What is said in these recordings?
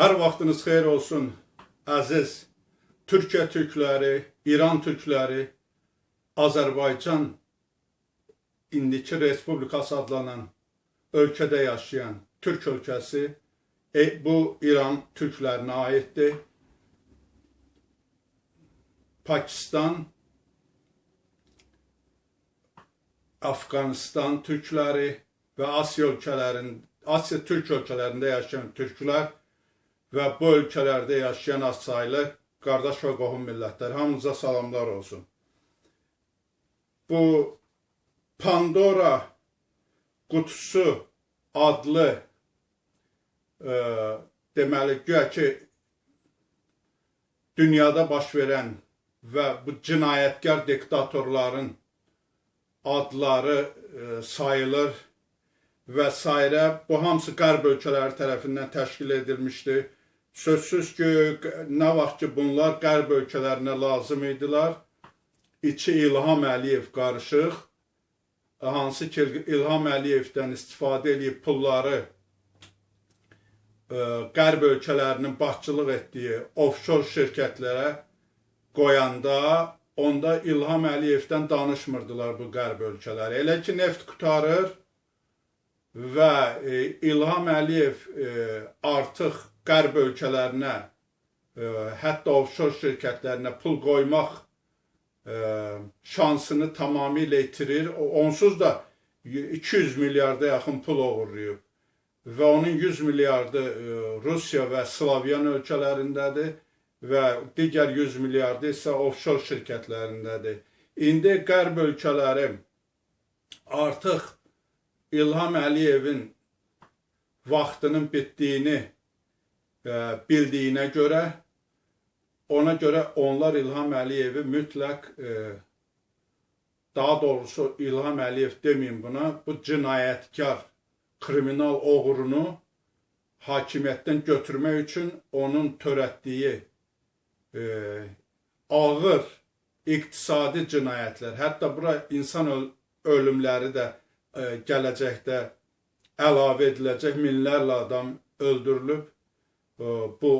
Hər vaxtınız xeyir olsun, əziz Türkiyə türkləri, İran türkləri, Azərbaycan indiki Respublikası adlanan ölkədə yaşayan Türk ölkəsi e, bu İran türklərinə aiddir. Pakistan, Afqanistan türkləri və Asiya ölkələrində, Asiya türk ölkələrində yaşayan türklər və bu ölkələrdə yaşayan azsaylı qardaş və qohum millətlər hamınıza salamlar olsun. Bu Pandora qutusu adlı e, deməli güya ki dünyada baş verən və bu cinayətkar diktatorların adları e, sayılır və s. Bu hamısı qərb ölkələri tərəfindən təşkil edilmişdir. Sözsüz ki, nə vaxt ki bunlar qərb ölkələrinə lazım idilər, içi İlham Əliyev qarışıq, hansı ki İlham Əliyevdən istifadə edib pulları e, qərb ölkələrinin başçılıq etdiyi offshore şirkətlərə qoyanda onda İlham Əliyevdən danışmırdılar bu qərb ölkələri. Elə ki neft qutarır və e, İlham Əliyev e, artıq qərb ölkələrinə, e, hətta offshore şirkətlərinə pul qoymaq e, şansını tamamilə itirir. Onsuz da 200 milyarda yaxın pul oğurlayıb və onun 100 milyardı e, Rusiya və Slavyan ölkələrindədir və digər 100 milyardı isə offshore şirkətlərindədir. İndi qərb ölkələri artıq İlham Əliyevin vaxtının bitdiyini bildiyinə görə ona görə onlar İlham Əliyevi mütləq daha doğrusu İlham Əliyev demeyim buna, bu cinayətkar, kriminal oğrunu hakimiyyətdən götürmək üçün onun törətdiyi e, ağır iqtisadi cinayətlər, hətta bura insan ölümləri də e, gələcəkdə əlavə ediləcək, minlərlə adam öldürülüb bu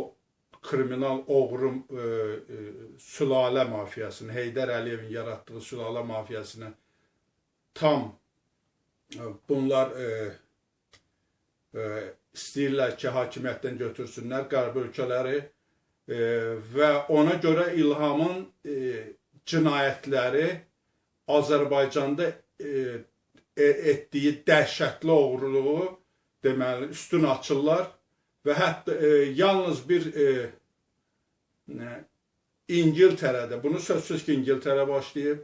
kriminal oğrum e, e, sülalə mafiyasını, Heydər Əliyevin yaratdığı sülalə mafiyasını tam e, bunlar istəyirlər ki, hakimiyyətdən götürsünlər qərb ölkələri və ona görə İlhamın cinayətləri Azərbaycanda etdiyi dəhşətli oğruluğu deməli üstün açırlar və hətta e, yalnız bir e, nə, İngiltərədə, bunu sözsüz ki, İngiltərə başlayıb,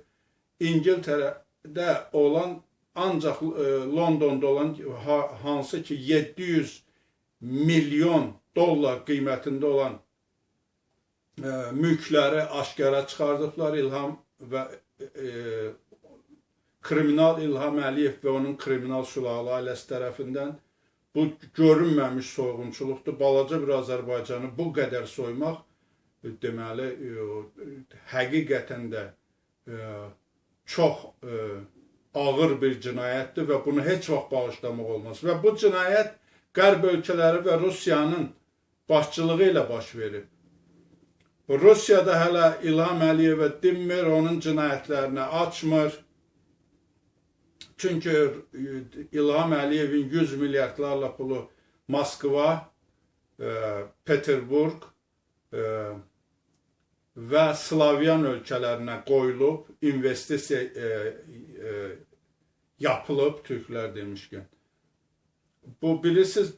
İngiltərədə olan ancaq e, Londonda olan ha, hansı ki 700 milyon dollar qiymətində olan e, mülkləri aşkara çıxardıblar İlham və e, kriminal İlham Əliyev və onun kriminal sülalə ailəsi tərəfindən Bu görünməmiş soyğunçuluqdur. Balaca bir Azərbaycanı bu qədər soymaq e, deməli e, həqiqətən də e, çox ağır bir cinayətdir və bunu heç vaxt bağışlamaq olmaz. Və bu cinayət Qərb ölkələri və Rusiyanın başçılığı ilə baş verib. Rusiyada hələ İlham Əliyevə dinmir, onun cinayətlərini açmır. Çünki e, İlham Əliyevin 100 milyardlarla pulu Moskva, e, Peterburg e, və Slavyan ölkələrinə qoyulub, investisiya e, e, yapılıb türklər demişkən. Bu bilirsiniz,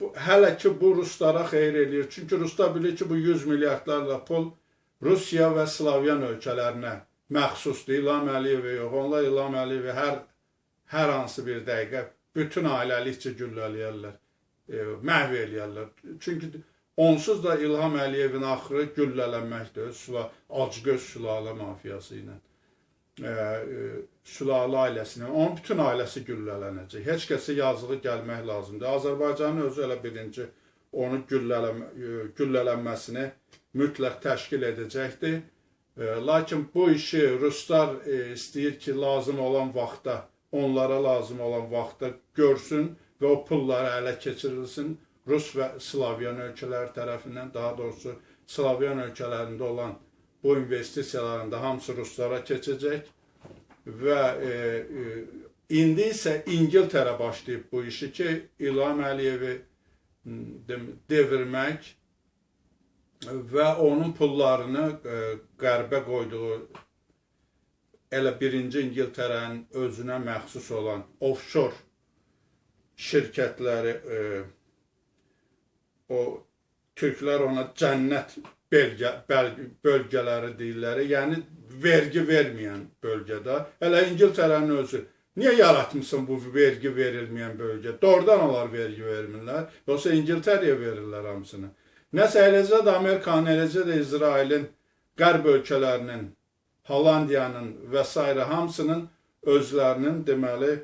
bu, hələ ki bu ruslara xeyir eləyir. Çünki ruslar bilir ki bu 100 milyardlarla pul Rusiya və Slavyan ölkələrinə məxsusdur. İlham Əliyevə yox. Onlar İlham Əliyevi hər hər hansı bir dəqiqə bütün ailəlikcə güllələyərlər, e, məhv eləyərlər. Çünki onsuz da İlham Əliyevin axırı güllələnməkdir, süla, acgöz sülalə mafiyası ilə. E, e, sülalə ailəsinə, onun bütün ailəsi güllələnəcək. Heç kəsə yazığı gəlmək lazımdır. Azərbaycanın özü elə birinci onu güllələn, e, güllələnməsini mütləq təşkil edəcəkdir. Lakin bu işi ruslar e, istəyir ki, lazım olan vaxtda onlara lazım olan vaxtda görsün və o pulları ələ keçirilsin. Rus və Slavyan ölkələri tərəfindən, daha doğrusu Slavyan ölkələrində olan bu investisiyaların da hamısı ruslara keçəcək və e, e, indi isə İngiltərə başlayıb bu işi ki, İlham Əliyevi devirmək və onun pullarını e, qərbə qoyduğu elə birinci İngiltərənin özünə məxsus olan offshore şirkətləri e, o türklər ona cənnət bölgə, bölgələri deyirlər. Yəni vergi verməyən bölgədə. Elə İngiltərənin özü Niyə yaratmısan bu vergi verilməyən bölgə? Doğrudan onlar vergi vermirlər. Yoxsa İngiltərəyə verirlər hamısını. Nəsə eləcə də Amerikanın, eləcə də İsrailin, qərb ölkələrinin, Hollandiyanın və s. hamısının özlərinin deməli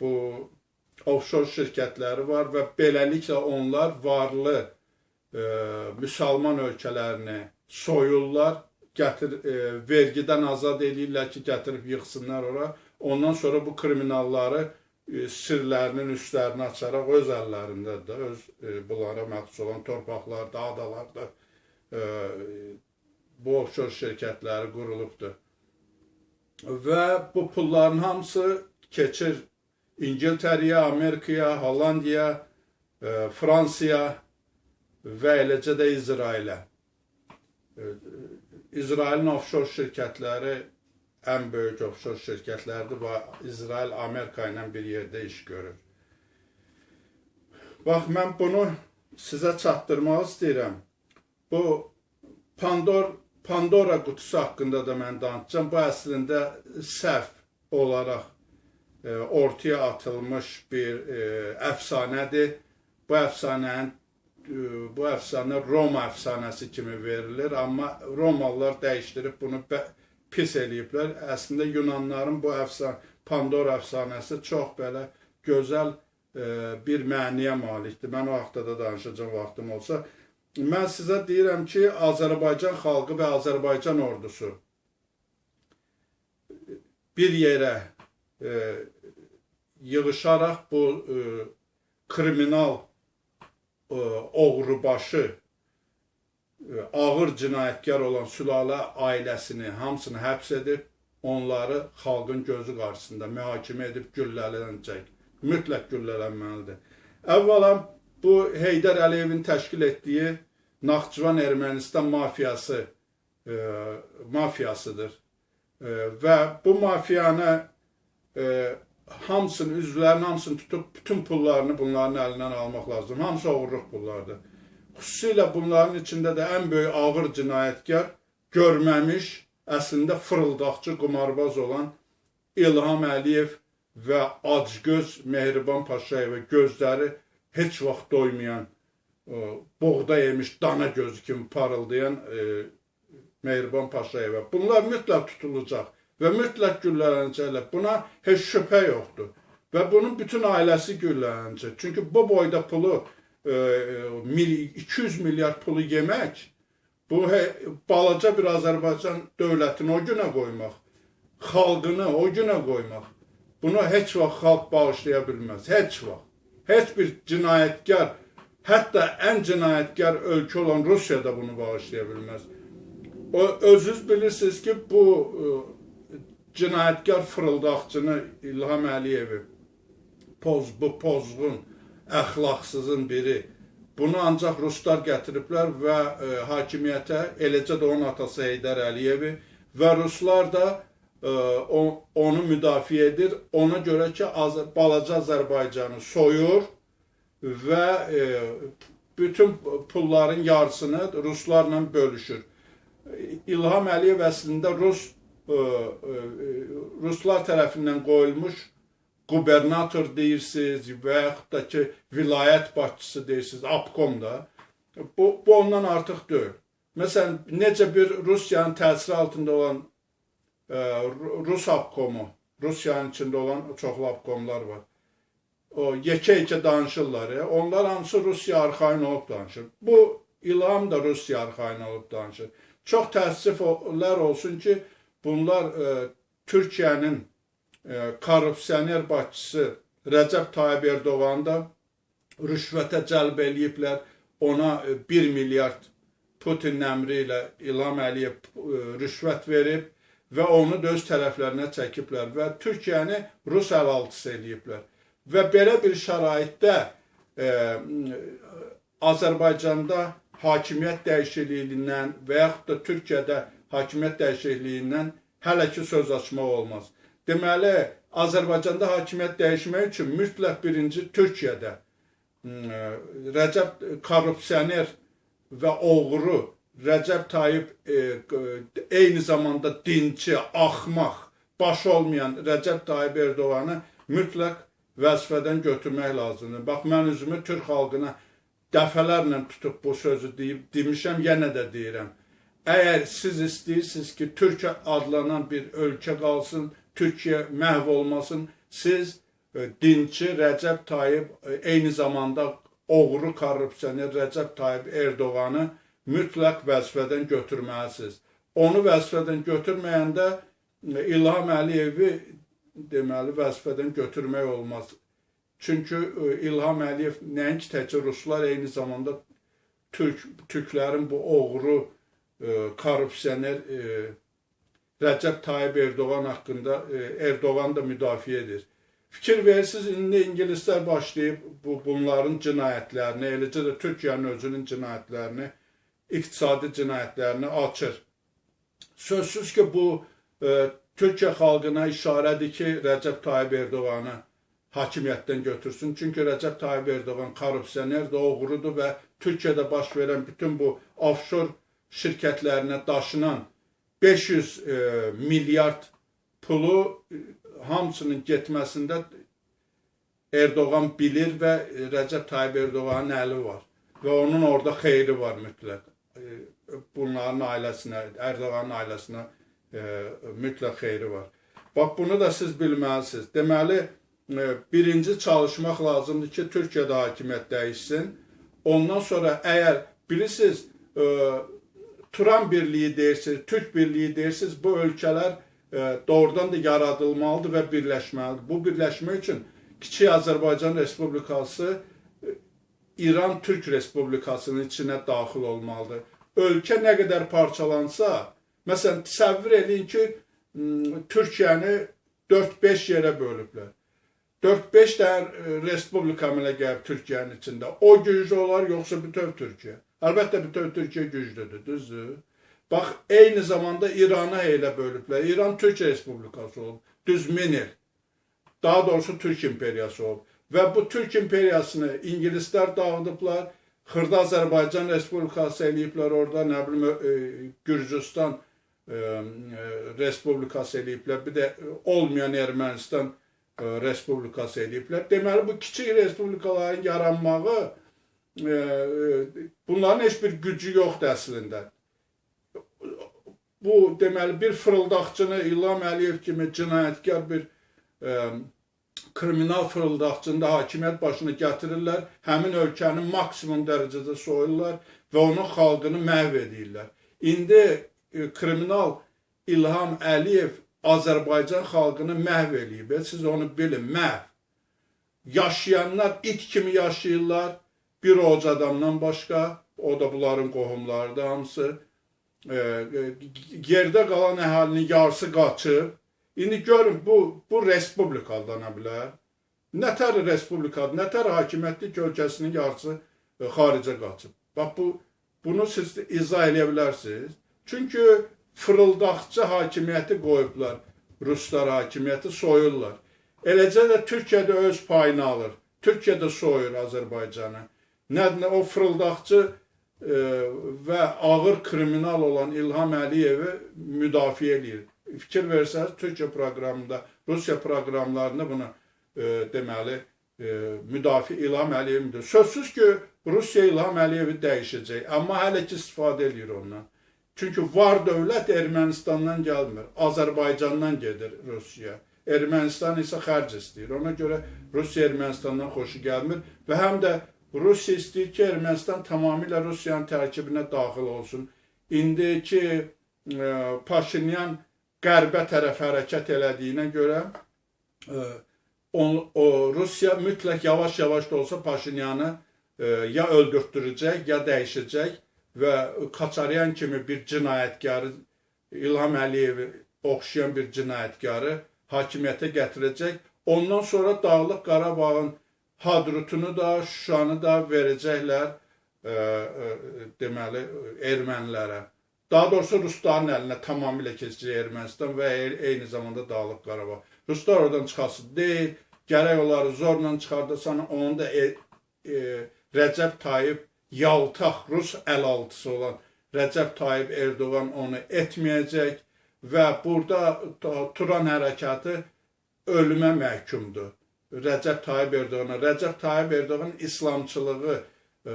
bu offshore şirkətləri var və beləliklə onlar varlı e, müsəlman ölkələrini soyurlar, gətir e, vergidən azad eləyirlər ki, gətirib yığsınlar ora. Ondan sonra bu kriminalları sirlərinin üstlərini açaraq öz əllərindədir, öz e, bunlara məxsus olan torpaqlarda, adalarda e, bu offshore şirkətləri qurulubdur. Və bu pulların hamısı keçir İngiltərəyə, Amerikaya, Hollandiya, e, Fransaya və eləcə də İsrailə. E, İsrailin offshore şirkətləri ən böyük offshore şirkətlərdir və İsrail Amerika ilə bir yerdə iş görür. Bax, mən bunu sizə çatdırmaq istəyirəm. Bu Pandor Pandora qutusu haqqında da mən danışacağam. Bu əslində səhv olaraq e, ortaya atılmış bir e, əfsanədir. Bu əfsanənin e, bu əfsanə Roma əfsanəsi kimi verilir, amma Romalılar dəyişdirib bunu pis eləyiblər. Əslində Yunanların bu əfsanə Pandora əfsanəsi çox belə gözəl e, bir məniyə malikdir. Mən o vaxtda da danışacağım vaxtım olsa. Mən sizə deyirəm ki, Azərbaycan xalqı və Azərbaycan ordusu bir yerə e, yığışaraq bu e, kriminal e, oğrubaşı ağır cinayətkar olan sülalə ailəsini hamısını həbs edib onları xalqın gözü qarşısında mühakimə edib güllələnəcək. Mütləq güllələnməlidir. Əvvəla bu Heydər Əliyevin təşkil etdiyi Naxçıvan Ermənistan mafiyası e, mafiyasıdır. E, və bu mafiyanı e, hamısını, üzvlərin hamısını tutub bütün pullarını bunların əlindən almaq lazım. Hamısı oğurluq pullardır. Xüsusilə bunların içində də ən böyük ağır cinayətkar görməmiş, əslində fırıldaqçı, qumarbaz olan İlham Əliyev və acgöz Mehriban Paşayeva gözləri heç vaxt doymayan, boğda yemiş dana gözü kimi parıldayan e, Mehriban Paşayeva. Bunlar mütləq tutulacaq və mütləq güllələnəcəklər. Buna heç şübhə yoxdur. Və bunun bütün ailəsi güllələnəcək. Çünki bu boyda pulu e, 200 milyard pulu yemək bu balaca bir Azərbaycan dövlətini o günə qoymaq, xalqını o günə qoymaq. Bunu heç vaxt xalq bağışlaya bilməz. Heç vaxt. Heç bir cinayətkar, hətta ən cinayətkar ölkə olan Rusiya da bunu bağışlaya bilməz. O özünüz bilirsiniz ki, bu cinayətkar fırıldaqçını İlham Əliyevi poz, bu pozğun, əxlaqsızın biri. Bunu ancaq ruslar gətiriblər və e, hakimiyyətə, eləcə də onun atası Heydər Əliyevi və ruslar da e, o, onu müdafiə edir. Ona görə ki, Az balaca Azərbaycanı soyur və e, bütün pulların yarısını ruslarla bölüşür. İlham Əliyev əslində Rus ruslar tərəfindən qoyulmuş qubernator deyirsiniz və yaxud da ki, vilayət başçısı deyirsiniz, apkom da. Bu, bu ondan artıq deyil. Məsələn, necə bir Rusiyanın təsiri altında olan ə, Rus apkomu, Rusiyanın içində olan çoxlu apkomlar var. O yekə-yekə danışırlar. Ya. Onlar hamısı Rusiya arxain olub danışır. Bu İlham da Rusiya arxain olub danışır. Çox təəssüflər olsun ki, Bunlar e, Türkiyənin e, korrupsioner başçısı Rəcəb Tayyib Erdoğan da rüşvətə cəlb eləyiblər. Ona e, 1 milyard Putin əmri ilə İlham Əliyev e, rüşvət verib və onu da öz tərəflərinə çəkiblər və Türkiyəni Rus əlaltısı eləyiblər. Və belə bir şəraitdə e, Azərbaycanda hakimiyyət dəyişikliyindən və yaxud da Türkiyədə hakimiyyət dəyişikliyindən hələ ki söz açmaq olmaz. Deməli, Azərbaycanda hakimiyyət dəyişmək üçün mütləq birinci Türkiyədə Rəcəb korrupsioner və oğru Rəcəb Tayyib e, eyni zamanda dinçi, axmaq, baş olmayan Rəcəb Tayyib Erdoğanı mütləq vəzifədən götürmək lazımdır. Bax, mən üzümü Türk xalqına dəfələrlə tutub bu sözü deyib, demişəm, yenə də deyirəm. Əgər siz istəyirsiniz ki, Türkiyə adlanan bir ölkə qalsın, Türkiyə məhv olmasın, siz e, dinçi Rəcəb Tayyib e, eyni zamanda oğru korrupsioner Rəcəb Tayyib Erdoğanı mütləq vəzifədən götürməlisiniz. Onu vəzifədən götürməyəndə e, İlham Əliyevi deməli vəzifədən götürmək olmaz. Çünki İlham Əliyev nəinki təkcə ruslar eyni zamanda Türk türklərin bu oğru korrupsioner Rəcəb Tayyib Erdoğan haqqında Erdoğan da müdafiə edir. Fikir verirsiniz, indi ingilislər başlayıb bu, bunların cinayətlərini, eləcə də Türkiyənin özünün cinayətlərini, iqtisadi cinayətlərini açır. Sözsüz ki, bu e, Türkiyə xalqına işarədir ki, Rəcəb Tayyib Erdoğanı hakimiyyətdən götürsün. Çünki Rəcəb Tayyib Erdoğan korrupsionerdir, oğrudur və Türkiyədə baş verən bütün bu offshore şirkətlərinə daşınan 500 e, milyard pulu e, hamısının getməsində Erdoğan bilir və Rəcəb Tayyib Erdoğanın əli var və onun orada xeyri var mütləq. E, bunların ailəsinə, Erdoğanın ailəsinə e, mütləq xeyri var. Bax bunu da siz bilməlisiniz. Deməli e, birinci çalışmaq lazımdır ki, Türkiyədə hakimiyyət dəyişsin. Ondan sonra əgər bilirsiniz, e, Turan birliyi deyirsiniz, Türk birliyi deyirsiniz, bu ölkələr e, doğrudan da yaradılmalıdır və birləşməlidir. Bu birləşmə üçün Kiçik Azərbaycan Respublikası e, İran Türk Respublikasının içinə daxil olmalıdır. Ölkə nə qədər parçalansa, məsələn, təsəvvür edin ki, Türkiyəni 4-5 yerə bölüblər. 4-5 dənə e, respublika mələ gəlib Türkiyənin içində. O güclü olar, yoxsa bütöv Türkiyə? Əlbəttə bütöv Türkiyə güclüdür, düzdür? Bax, eyni zamanda İranı elə bölüblər. İran Türk Respublikası olub, düz min il. Daha doğrusu Türk imperiyası olub. Və bu Türk imperiyasını İngilislər dağıdıblar, Xırda Azərbaycan Respublikası eləyiblər orada, nə bilim, e, Gürcüstan e, e, Respublikası eləyiblər, bir də olmayan Ermənistan Respublikası eləyiblər. Deməli, bu kiçik respublikaların yaranmağı bunların heç bir gücü yoxdur əslində. Bu deməli bir fırıldaqçını İlham Əliyev kimi cinayətkar bir e, kriminal fırıldaqçını da hakimiyyət başına gətirirlər, həmin ölkəni maksimum dərəcədə soyurlar və onun xalqını məhv edirlər. İndi e, kriminal İlham Əliyev Azərbaycan xalqını məhv eləyib. Siz onu bilin, məhv. Yaşayanlar it kimi yaşayırlar, bir oc adamdan başqa, o da bunların qohumlarıdır hamısı. E, yerdə qalan əhalinin yarısı qaçıb. İndi görün, bu, bu respublika adlana bilər. Nətər respublikadır, nətər hakimiyyətli ki, ölkəsinin yarısı e, xaricə qaçıb. Bax, bu, bunu siz izah edə bilərsiniz. Çünki fırıldaqçı hakimiyyəti qoyublar. Ruslar hakimiyyəti soyurlar. Eləcə də Türkiyə də öz payını alır. Türkiyə də soyur Azərbaycanı. Nə, o fırıldaqçı e, və ağır kriminal olan İlham Əliyevi müdafiə edir. Fikir versəniz, Türkiyə proqramında, Rusiya proqramlarında bunu e, deməli e, müdafiə İlham Əliyevdir. Sözsüz ki, Rusiya İlham Əliyevi dəyişəcək, amma hələ ki istifadə edir ondan. Çünki var dövlət Ermənistandan gəlmir, Azərbaycandan gedir Rusiya. Ermənistan isə xərc istəyir. Ona görə Rusiya Ermənistandan xoşu gəlmir və həm də Rusiya istəyir ki, Ermənistan tamamilə Rusiyanın tərkibinə daxil olsun. İndiki e, Paşinyan qərbə tərəf hərəkət elədiyinə görə e, o, o Rusya mütləq yavaş-yavaş da olsa Paşinyanı e, ya öldürtdürəcək, ya dəyişəcək və Kaçaryan kimi bir cinayətkarı İlham Əliyevi oxşayan bir cinayətkarı hakimiyyətə gətirəcək. Ondan sonra Dağlıq Qarabağın Hadrutunu da, Şuşanı da verəcəklər e, e, deməli ermənilərə. Daha doğrusu Rusların əlinə tamamilə keçəcək Ermənistan və e- eyni zamanda Dağlıq Qarabağ. Ruslar oradan çıxası deyil, gərək onları zorla çıxardasan, onun da e, e, Rəcəb Tayyip yaltaq Rus əlaltısı olan Rəcəb Tayyip Erdoğan onu etməyəcək və burada Turan hərəkatı ölümə məhkumdur. Rəcəb Tayyip Erdoğana. Rəcəb Tayyip Erdoğan İslamçılığı, e, e,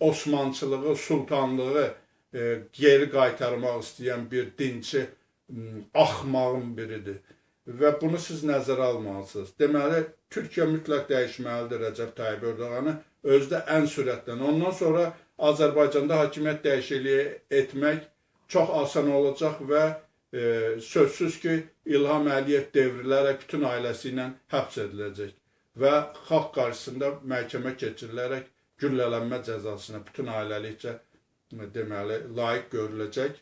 Osmançılığı, sultanlığı e, geri qaytarmaq istəyən bir dinçi axmağın biridir. Və bunu siz nəzərə almalısınız. Deməli, Türkiyə mütləq dəyişməlidir Rəcəb Tayyip Erdoğanı özü də ən sürətlə. Ondan sonra Azərbaycanda hakimiyyət dəyişikliyi etmək çox asan olacaq və e, sözsüz ki, İlham Əliyev devrilərək bütün ailəsi ilə həbs ediləcək və xalq qarşısında məhkəmə keçirilərək güllələnmə cəzasına bütün ailəlikcə e, deməli layiq görüləcək.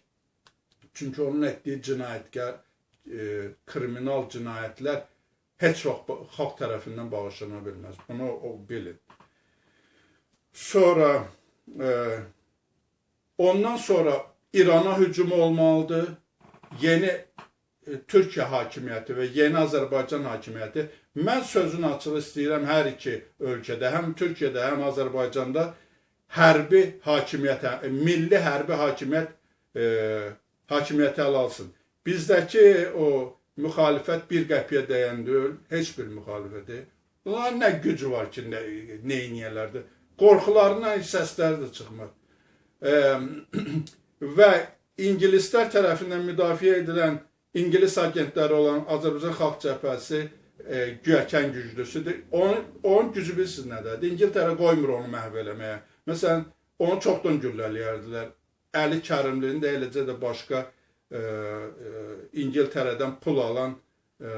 Çünki onun etdiyi cinayətkar e, kriminal cinayətlər heç vaxt xalq tərəfindən bağışlana bilməz. Bunu o bilin. Sonra e, ondan sonra İrana hücum olmalıdır. Yeni e, Türkiyə hakimiyyəti və yeni Azərbaycan hakimiyyəti mən sözün açığı istəyirəm hər iki ölkədə, həm Türkiyədə, həm Azərbaycanda hərbi hakimiyyət, e, milli hərbi hakimiyyət e, hakimiyyəti ələ alsın. Bizdəki o müxalifət bir qəpiyə dəyən deyil, heç bir müxalifəti. Bunların nə gücü var ki, nə, nə eyniyələrdir? Qorxularından səsləri də çıxmır. E, və ingilislər tərəfindən müdafiə edilən İngilis agentləri olan Azərbaycan Xalq Cəbhəsi e, güyəkən güclüsüdür. Onun, onun gücü bilirsiniz nədədir? İngiltərə qoymur onu məhv eləməyə. Məsələn, onu çoxdan güllələyərdilər. Əli Kərimlinin də eləcə də başqa e, e, İngiltərədən pul alan e,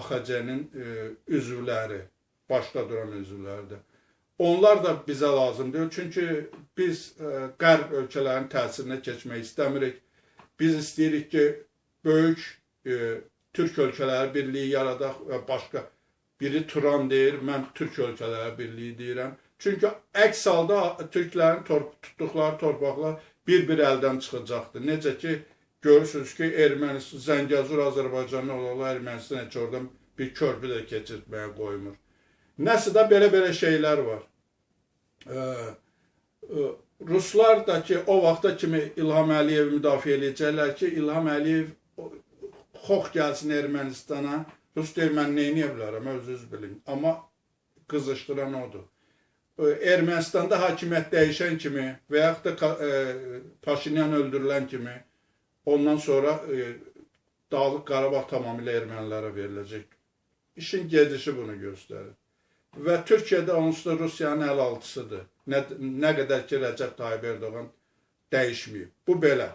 AXC-nin e, üzvləri, başda duran üzvləridir. Onlar da bizə lazımdır. Çünki biz e, qərb ölkələrinin təsirinə keçmək istəmirik. Biz istəyirik ki, böyük e, Türk ölkələri birliyi yaradaq və başqa biri Turan deyir, mən Türk ölkələri birliyi deyirəm. Çünki əks halda türklərin tor tutduqları torpaqlar bir-bir əldən çıxacaqdır. Necə ki görürsünüz ki, Ermənistan Zəngəzur Azərbaycanlı olanlar Ermənistan heç oradan bir körpü də keçirtməyə qoymur. Nəsə də belə-belə şeylər var. Ee, e, Ruslar da ki o vaxta kimi İlham Əliyev müdafiə edəcəklər ki, İlham Əliyev xox gəlsin Ermənistana. Rus deyir, mən neyniyə bilərəm, özünüz bilin. Amma qızışdıran odur. Ee, Ermənistanda hakimiyyət dəyişən kimi və yaxud da e, Paşinyan öldürülən kimi ondan sonra e, Dağlıq Qarabağ tamamilə ermənilərə veriləcək. İşin gedişi bunu göstərir. Və Türkiyədə onsuz da Rusiyanın əl altısıdır. Nə, nə qədər ki Rəcəb Tayyip Erdoğan dəyişməyib. Bu belə.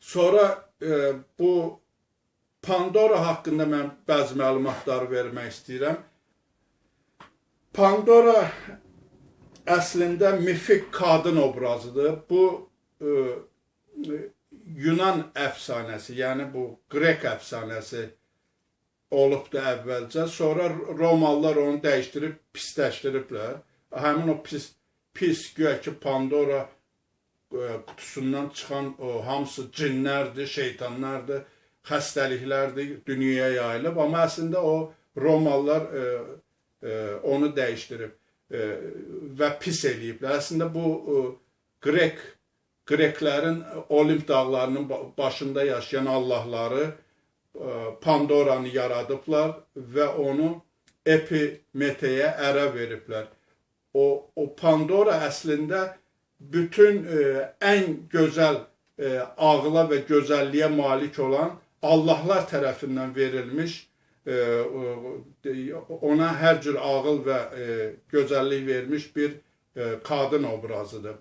Sonra e, bu Pandora haqqında mən bəzi məlumatlar vermək istəyirəm. Pandora əslində mifik qadın obrazıdır. Bu e, Yunan əfsanəsi, yəni bu Qrek əfsanəsi olubdu əvvəlcə. Sonra Romalılar onu dəyişdirib pisləşdiriblər. Həmin o pis pis güya ki Pandora e, qutusundan çıxan o hamısı cinlərdir, şeytanlardır, xəstəliklərdir, dünyaya yayılıb, amma əslində o Romalılar e, e, onu dəyişdirib e, və pis eləyiblər. Əslində bu e, Qrek Qreklərin Olimp dağlarının ba- başında yaşayan allahları Pandoranı yaradıblar və onu Epimeteyə ərə veriblər. O, o Pandora əslində bütün e, ən gözəl e, ağla və gözəlliyə malik olan Allahlar tərəfindən verilmiş e, de- ona hər cür ağıl və e, gözəllik vermiş bir e, qadın obrazıdır.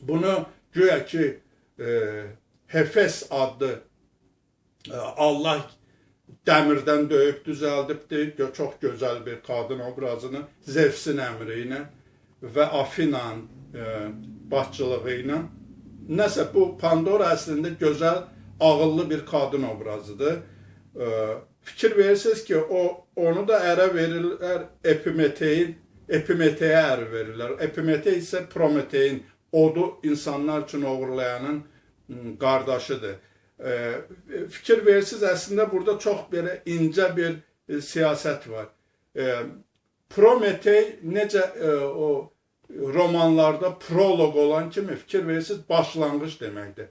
Bunu güya ki e, Hefes adlı e, Allah dəmirdən döyüb düzəldibdi. Çox gözəl bir qadın obrazını Zevsin əmri ilə və Afinanın başçılığı ilə. Nəsə bu Pandora əslində gözəl, ağıllı bir qadın obrazıdır. Fikir verirsiniz ki, o onu da ərə verirlər Epimeteyin Epimeteyə ər verirlər. Epimete isə Prometeyin odu insanlar üçün uğurlayanın qardaşıdır. E, fikir verirsiniz, əslində burada çox belə incə bir e, siyasət var. E, Prometey necə o romanlarda proloq olan kimi fikir verirsiniz, başlanğıc deməkdir.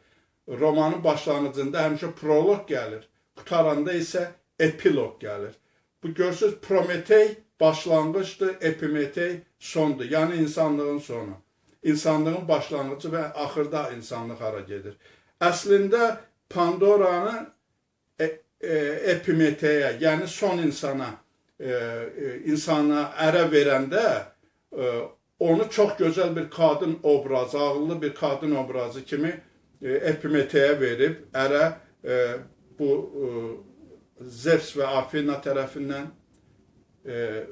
Romanın başlanğıcında həmişə proloq gəlir, qutaranda isə epilog gəlir. Bu görürsüz Prometey başlanğıcdır, Epimetey sondur. Yəni insanlığın sonu. İnsanlığın başlanğıcı və axırda insanlıq hara gedir. Əslində Pandoranı e, e, Epimeteyə, yəni son insana, e, e, insana ərə verəndə e, onu çox gözəl bir qadın obrazı, ağıllı bir qadın obrazı kimi e, Epimeteyə verib ərə e, bu e, Zevs və Afina tərəfindən e, e,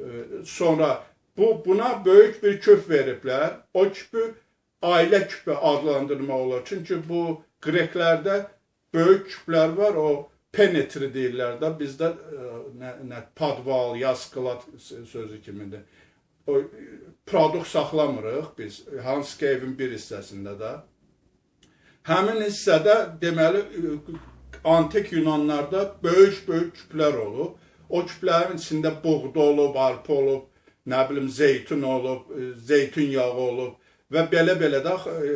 sonra bu buna böyük bir küp veriblər. O küpü ailə küpü adlandırmaq olar. Çünki bu Qreklərdə böyük küplər var, o penetri deyirlər də, bizdə e, nə, nə padval, yaskılat sözü kimidir. O produkt saxlamırıq biz, hansı ki evin bir hissəsində də. Həmin hissədə deməli antik Yunanlarda böyük-böyük küplər olub. O küplərin içində buğda olub, arpa olub, nə bilim zeytun olub, e, zeytun yağı olub və belə-belə də e,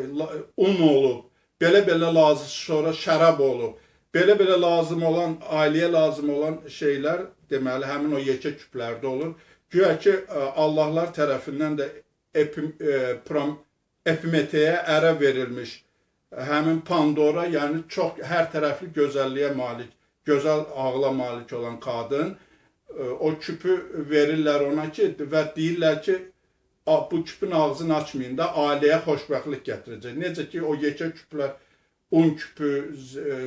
un olub belə-belə lazım sonra şərab olub. Belə-belə lazım olan, ailəyə lazım olan şeylər deməli həmin o yekə küplərdə olur. Güya ki Allahlar tərəfindən də epim, e, prom, epimeteyə ərə verilmiş həmin Pandora, yəni çox hər tərəfli gözəlliyə malik, gözəl ağla malik olan qadın o küpü verirlər ona ki və deyirlər ki bu küpün ağzını açmayın da ailəyə xoşbəxtlik gətirəcək. Necə ki o yekə küplər un küpü,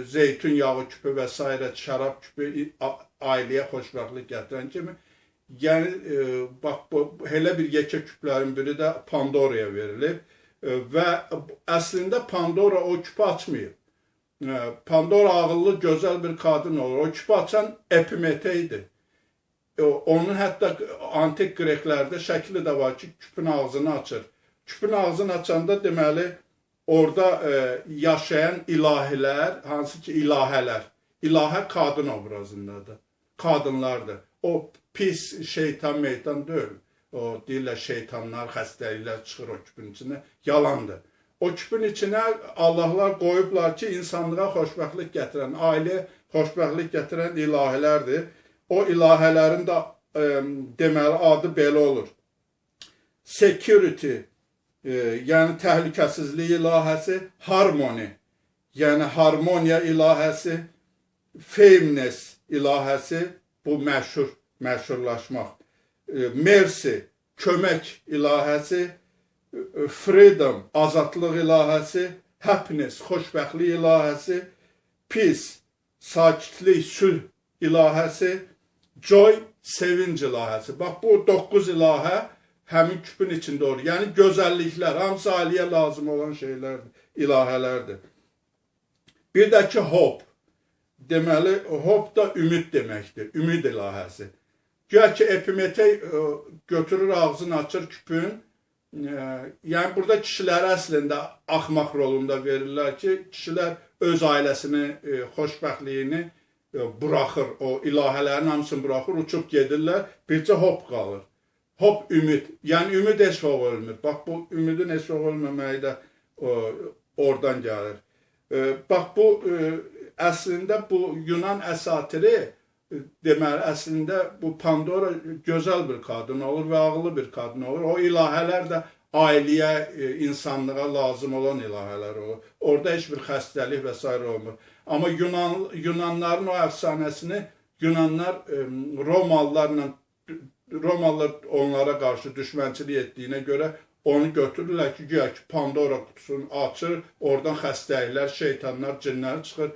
zeytun yağı küpü və s. şərab küpü ailəyə xoşbəxtlik gətirən kimi yəni e, bax bu elə bir yekə küplərin biri də Pandoraya verilib e, və əslində Pandora o küpü açmayıb. E, Pandora ağıllı, gözəl bir qadın olur. O küpü açan Epimete idi. Onun hətta antik Qreklərdə şəkli də var ki, küpün ağzını açır. Küpün ağzını açanda deməli orada e, yaşayan ilahilər, hansı ki ilahələr, ilahə qadın obrazındadır. Qadınlardır. O pis şeytan meytan deyil. O deyirlər şeytanlar, xəstəliklər çıxır o küpün içinə. Yalandır. O küpün içinə Allahlar qoyublar ki, insanlığa xoşbəxtlik gətirən, ailə xoşbəxtlik gətirən ilahələrdir o ilahələrin də e, deməli adı belə olur. Security, e, yəni təhlükəsizlik ilahəsi, harmony, yəni harmoniya ilahəsi, fairness ilahəsi, bu məşhur, məşhurlaşmaq. E, mercy, kömək ilahəsi, e, freedom, azadlıq ilahəsi, happiness, xoşbəxtlik ilahəsi, peace, sakitlik, sülh ilahəsi, Joy sevinc ilahəsi. Bax bu 9 ilahə həmin küpün içində olur. Yəni gözəlliklər, hamısı aliyə lazım olan şeylərdir, ilahələrdir. Bir də ki hope. Deməli hope da ümid deməkdir. Ümid ilahəsi. Güya ki Epimetey e, götürür ağzını açır küpün. E, yəni burada kişiləri əslində axmaq rolunda verirlər ki, kişilər öz ailəsini, e, xoşbəxtliyini buraxır, o ilahələrin hamısını buraxır, uçub gedirlər, bircə hop qalır. Hop ümid. Yəni ümid heç vaxt ölmür. Bax bu ümidin heç vaxt ölməməyi də o, oradan gəlir. E, bax bu e, əslində bu Yunan əsatiri deməli əslində bu Pandora gözəl bir qadın olur və ağıllı bir qadın olur. O ilahələr də ailəyə, e, insanlığa lazım olan ilahələr olur. Orada heç bir xəstəlik və s. olmur. Amma Yunan Yunanların o əfsanəsini Yunanlar Romalılarla Romalılar onlara qarşı düşmənçilik etdiyinə görə onu götürürlər ki, güya ki Pandora qutusunu açır, oradan xəstəliklər, şeytanlar, cinlər çıxır